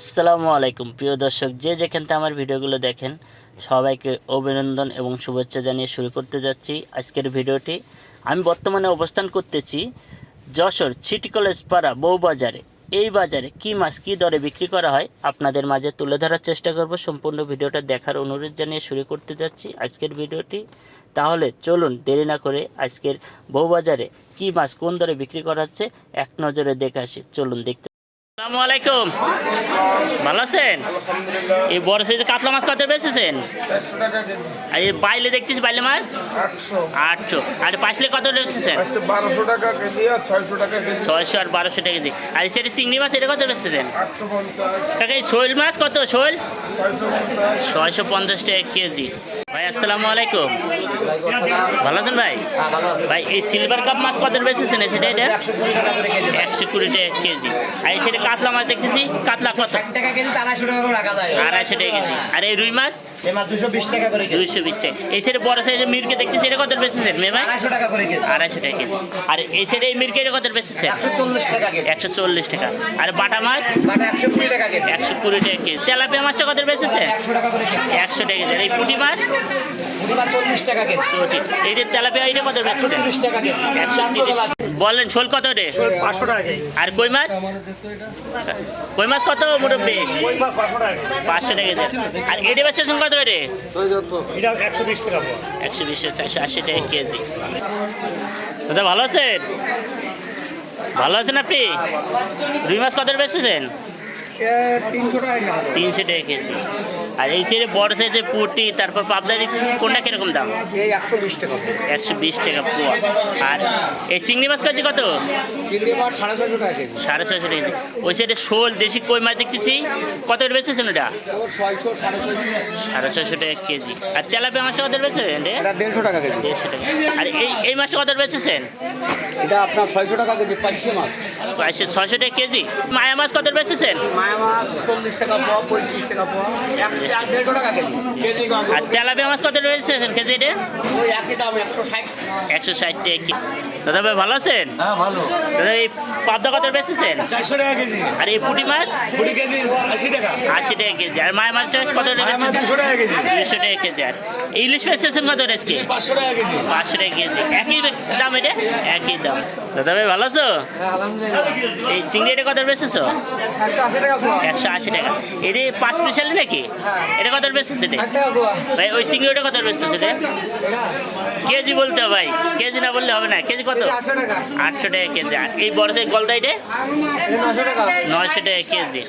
আসসালামু আলাইকুম। প্রিয় দর্শক, যে যেখান থেকে আমার ভিডিওগুলো দেখেন, সবাইকে অভিনন্দন এবং শুভেচ্ছা জানিয়ে শুরু করতে যাচ্ছি আজকের ভিডিওটি। আমি বর্তমানে অবস্থান করতেছি যশোর সিটি কলেজ পাড়া বউবাজারে এই বাজারে কি মাছ, কী দরে বিক্রি করা হয়, আপনাদের মাঝে তুলে ধরার চেষ্টা করব। সম্পূর্ণ ভিডিওটা দেখার অনুরোধ জানিয়ে শুরু করতে যাচ্ছি আজকের ভিডিওটি। তাহলে চলুন দেরি না করে আজকের বউবাজারে কি মাছ, কোন দরে বিক্রি করা হচ্ছে, এক নজরে দেখে আসি। চলুন দেখতে আসসালামু আলাইকুম। ভালো আছেন? এই বড় সাইজে কাতলা মাছ কত বেচেছেন? আর এই বাইলে দেখতেছি বাইলে মাছ? আটশো। আটশো। আর পাঁচলে কত বেচেছেন? বারোশো টাকা কেজি আর ছয়শো টাকা কেজি। ছয়শো আর বারোশো টাকা কেজি। আর সেটা চিংড়ি মাছ এটা কত বেচেছেন? কাকা এই শোল মাছ কত? শোল? ছয়শো পঞ্চাশ টাকা কেজি। ভাই আসসালামু আলাইকুম। ভালো আছেন ভাই? ভাই এই সিলভার কাপ মাছ কত বেচেছেন সেটা এটা? একশো কুড়ি টাকা কেজি। আর এই সেটা কাতলা মাছ দেখতেছি কাতলা কত? ষাট টাকা কেজি আড়াইশো টাকা করে রাখা যায়। আড়াইশো টাকা কেজি। আর এই রুই মাছ? দুশো বিশ টাকা করে দুইশো বিশ টাকা। এই সাইডে বড় সাইজের মিরকে দেখতেছি এটা কত বেচেছেন? মে ভাই? আড়াইশো টাকা করে কেজি। আড়াইশো টাকা কেজি। আর এই সাইডে এই মিরকে এটা কত বেচেছেন? একশো চল্লিশ টাকা আর বাটা মাছ? একশো কুড়ি টাকা কেজি। একশো কুড়ি টাকা কেজি। তেলাপিয়া মাছটা কত বেচেছেন? একশো টাকা করে কেজি। একশো টাকা কেজি। আর এই পুঁটি মাছ? বলেন ঝোল কত রে পাঁচশো টাকা আর কই মাছ কই মাছ কত মুরব্বী পাঁচশো টাকা কেজি আর এটা বেচেছেন কত রে একশো বিশ টাকা একশো বিশ চারশো আশি টাকা কেজি দাদা ভালো আছেন ভালো আছেন আপনি রুই মাছ কত বেচেছেন তিনশো টাকা তিনশো টাকা কেজি আর এই সাইডে বড় সাইজের পুটি তারপর পাবদা কোনটা কীরকম দাম? এই একশো বিশ টাকা। একশো বিশ টাকা পোয়া। আর এই চিংড়ি মাছ কেজি কত? চিংড়ি মাছ সাড়ে ছয়শো টাকা কেজি। সাড়ে ছয়শো টাকা কেজি। ওই সাইডে শোল দেশি কই মাছ দেখতেছি। কত বেচেছেন ওটা? ছয়শো সাড়ে ছয়শো। টাকা কেজি। আর তেলাপিয়া মাছটা কত বেচেছেন দেড়শো টাকা কেজি। দেড়শো টাকা। আর এই এই মাছটা কত বেচেছেন? এটা আপনার ছয়শো টাকা কেজি পাঁচশো মাছ। ছয়শো টাকা কেজি। মায়া মাছ কত বেচেছেন? মায়া মাছ চল্লিশ টাকা পোয়া পঁয়ত্রিশ টাকা পোয়া একশো দেড়শো টাকা কেজি। কেজি আর তেলাপিয়া মাছ কত বেচেছেন কেজি দাম একশো ষাট। টাকা দাদা ভাই ভালো আছেন? হ্যাঁ দাদা এই পাবদা কত বেচেছেন চারশো টাকা কেজি। আর এই পুঁটি মাছ? কুড়ি কেজি আশি টাকা। আশি টাকা কেজি। আর মায়া মাছটা কত দুশো টাকা কেজি। দুশো টাকা কেজি। আর ইলিশ বেচেছেন কত আজকে? পাঁচশো টাকা কেজি। পাঁচশো টাকা কেজি। একই দাম এটা? একই দাম। দাদা ভাই ভালো আছো? এই চিংড়ি এটা কত বেচেছো? একশো আশি টাকা পোয়া একশো আশি টাকা। এটা পাঁচ স্পেশালি নাকি? এটা কত বেশি পোয়া ভাই, ওই চিংড়ি ওটা কত বেশি সেটা কেজি বলতে হবে ভাই, কেজি না বললে হবে না, কেজি কত? আটশো টাকা কেজি। এই বড় গলদাইটে? নশো টাকা কেজি।